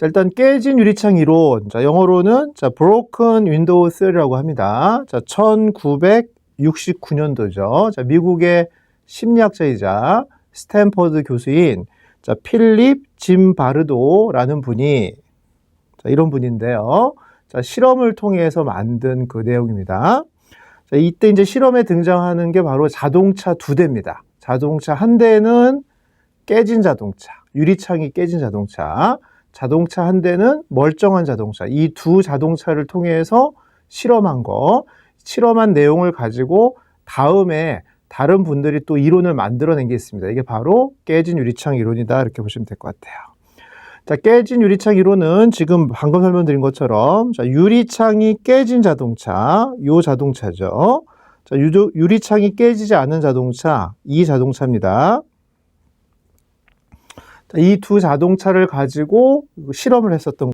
자, 일단 깨진 유리창 이론. 자, 영어로는 자, broken window theory라고 합니다. 자, 1969년도죠. 자, 미국의 심리학자이자 스탠퍼드 교수인 자, 필립 짐 바르도라는 분이 자, 이런 분인데요. 자, 실험을 통해서 만든 그 내용입니다. 자, 이때 이제 실험에 등장하는 게 바로 자동차 두 대입니다. 자동차 한 대는 깨진 자동차, 유리창이 깨진 자동차, 자동차 한 대는 멀쩡한 자동차. 이 두 자동차를 통해서 실험한 거, 실험한 내용을 가지고 다음에 다른 분들이 또 이론을 만들어낸 게 있습니다. 이게 바로 깨진 유리창 이론이다. 이렇게 보시면 될 것 같아요. 자, 깨진 유리창 이론은 지금 방금 설명드린 것처럼 자, 유리창이 깨진 자동차, 요 자동차죠. 자, 유, 유리창이 깨지지 않은 자동차, 이 자동차입니다. 이 두 자동차를 가지고 실험을 했었던